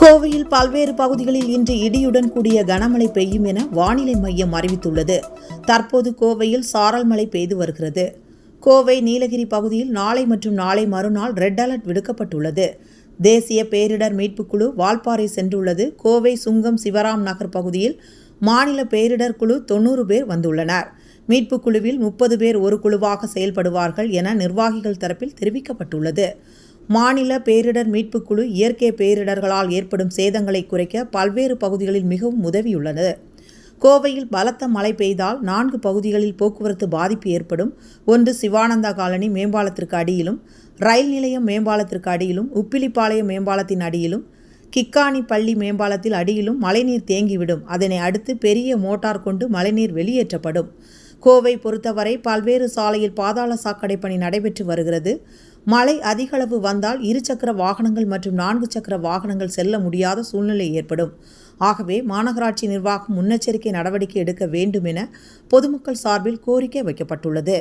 கோவையில் பல்வேறு பகுதிகளில் இன்று இடியுடன் கூடிய கனமழை பெய்யும் என வானிலை மையம் அறிவித்துள்ளது. தற்போது கோவையில் சாரல் மழை பெய்து வருகிறது. கோவை நீலகிரி பகுதியில் நாளை மற்றும் நாளை மறுநாள் ரெட் அலர்ட் விடுக்கப்பட்டுள்ளது. தேசிய பேரிடர் மீட்புக் குழு வால்பாறை சென்றுள்ளது. கோவை சுங்கம் சிவராம் நகர் பகுதியில் மாநில பேரிடர் குழு தொண்ணூறு பேர் வந்துள்ளனர். மீட்புக் குழுவில் முப்பது பேர் ஒரு குழுவாக செயல்படுவார்கள் என நிர்வாகிகள் தரப்பில் தெரிவிக்கப்பட்டுள்ளது. மாநில பேரிடர் மீட்புக் குழு இயற்கை பேரிடர்களால் ஏற்படும் சேதங்களை குறைக்க பல்வேறு பகுதிகளில் மிகவும் உதவியுள்ளது. கோவையில் பலத்த மழை பெய்தால் நான்கு பகுதிகளில் போக்குவரத்து பாதிப்பு ஏற்படும். ஒன்று சிவானந்தா காலனி மேம்பாலத்திற்கு அடியிலும் ரயில் நிலையம் மேம்பாலத்திற்கு அடியிலும் உப்பிலிப்பாளையம் மேம்பாலத்தின் அடியிலும் கிக்கானி பள்ளி மேம்பாலத்தில் அடியிலும் மழைநீர் தேங்கிவிடும். அதனை அடுத்து பெரிய மோட்டார் கொண்டு மழைநீர் வெளியேற்றப்படும். கோவை பொறுத்தவரை பல்வேறு சாலையில் பாதாள சாக்கடை பணி நடைபெற்று வருகிறது. மழை அதிகளவு வந்தால் இருசக்கர வாகனங்கள் மற்றும் நான்கு சக்கர வாகனங்கள் செல்ல முடியாத சூழ்நிலை ஏற்படும். ஆகவே மாநகராட்சி நிர்வாகம் முன்னெச்சரிக்கை நடவடிக்கை எடுக்க வேண்டும் என பொதுமக்கள் சார்பில் கோரிக்கை வைக்கப்பட்டுள்ளது.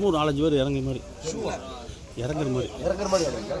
ஒரு நாலஞ்சு பேர் இறங்குற மாதிரி. இறங்குற மாதிரி. இறக்குற மாதிரி இறங்க.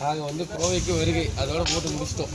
நாங்கள் வந்து கோவைக்கு வருகை. அதோட போட்டு முடிச்சிட்டோம்.